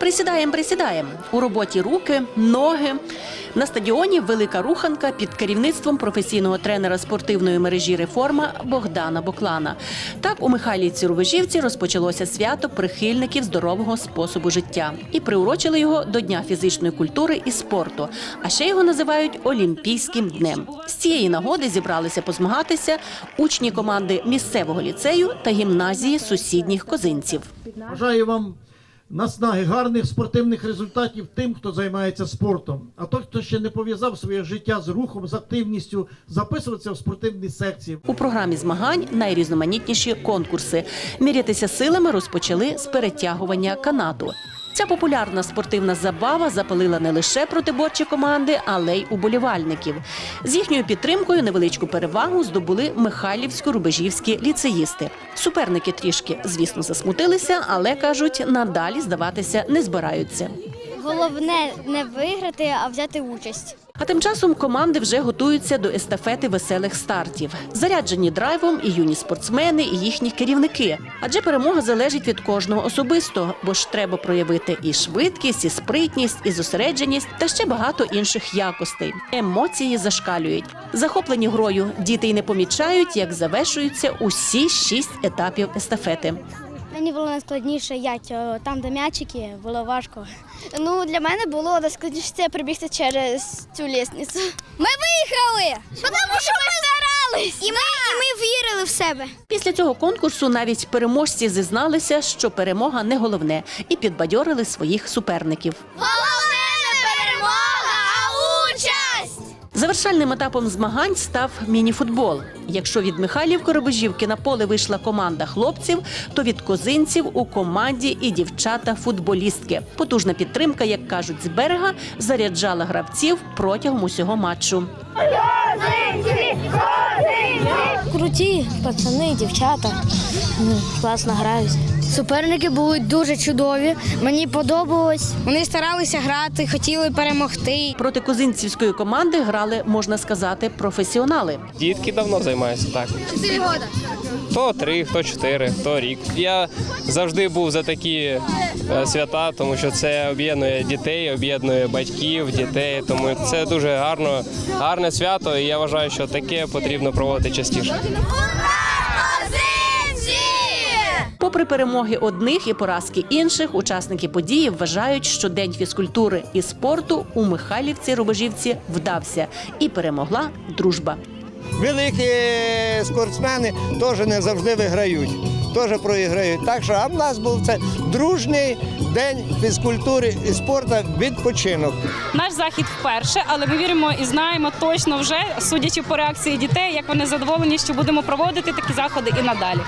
Присідаємо, присідаємо. У роботі руки, ноги. На стадіоні велика руханка під керівництвом професійного тренера спортивної мережі Реформа Богдана Боклана. Так у Михайлівці Рубежівці розпочалося свято прихильників здорового способу життя і приурочили його до Дня фізичної культури і спорту. А ще його називають Олімпійським днем. З цієї нагоди зібралися позмагатися учні команди місцевого ліцею та гімназії сусідніх козинців. Бажаю вам наснаги, гарних спортивних результатів тим, хто займається спортом. А той, хто ще не пов'язав своє життя з рухом, з активністю, записуватися в спортивні секції. У програмі змагань найрізноманітніші конкурси. Мірятися силами розпочали з перетягування канату. Ця популярна спортивна забава запалила не лише протиборчі команди, але й уболівальників. З їхньою підтримкою невеличку перевагу здобули Михайлівсько-Рубежівські ліцеїсти. Суперники трішки, звісно, засмутилися, але кажуть, надалі здаватися не збираються. Головне не виграти, а взяти участь. А тим часом команди вже готуються до естафети веселих стартів. Заряджені драйвом і юні спортсмени, і їхні керівники. Адже перемога залежить від кожного особисто, бо ж треба проявити і швидкість, і спритність, і зосередженість, та ще багато інших якостей. Емоції зашкалюють. Захоплені грою діти й не помічають, як завершуються усі шість етапів естафети. Мені було найскладніше ять, там, де м'ячики, було важко. Ну, для мене було найскладніше це прибігти через цю лісницю. Ми виїхали! Тому що ми старались! І ми, і ми вірили в себе. Після цього конкурсу навіть переможці зізналися, що перемога не головне, і підбадьорили своїх суперників. Завершальним етапом змагань став мініфутбол. Якщо від Михайлівки Рубежівки на поле вийшла команда хлопців, то від козинців у команді і дівчата-футболістки. Потужна підтримка, як кажуть, з берега заряджала гравців протягом усього матчу. Круті пацани, дівчата. Ну, класно грають. Суперники були дуже чудові. Мені подобалось. Вони старалися грати, хотіли перемогти. Проти козинцівської команди грали, можна сказати, професіонали. Дітки давно займаються так. Чотири роки. Хто три, хто чотири, хто рік. Я завжди був за такі е, свята, тому що це об'єднує дітей, об'єднує батьків, дітей. Тому це дуже гарно, гарне свято, і я вважаю, що таке потрібно проводити частіше. Попри перемоги одних і поразки інших, учасники події вважають, що день фізкультури і спорту у Михайлівці Рубежівці вдався і перемогла дружба. великі спортсмени теж не завжди виграють, теж проіграють. Так що а в нас був це дружній день фізкультури і спорту відпочинок. Наш захід вперше, але ми віримо і знаємо точно вже, судячи по реакції дітей, як вони задоволені, що будемо проводити такі заходи і надалі.